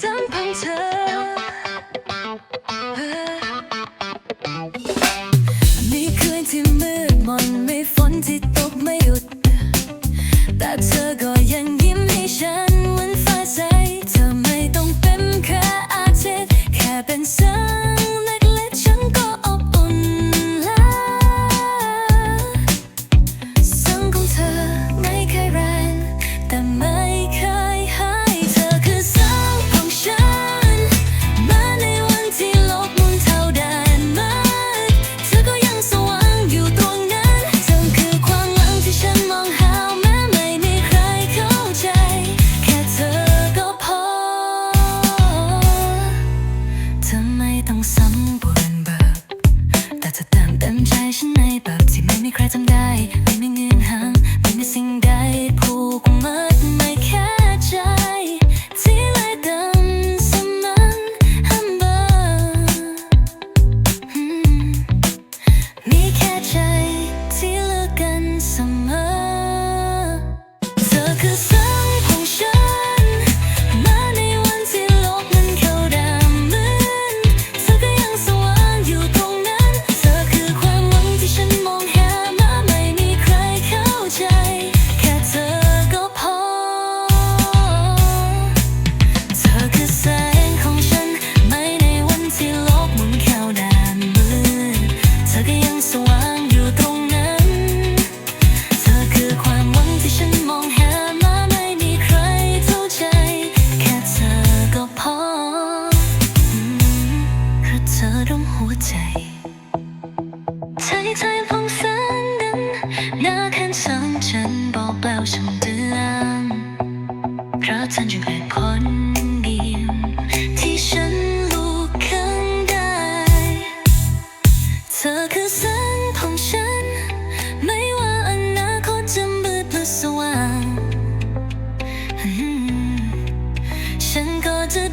สัมพันธ์เธอ ฉันในแบบที่ไม่มีใครจำได้ เพราะฉันจึงเป็นคนเดียวที่ฉันรู้ข้าได้ เธอคือแสงของฉัน ไม่ว่าอนาคตจะมืดหรือสว่าง ฉันก็จะ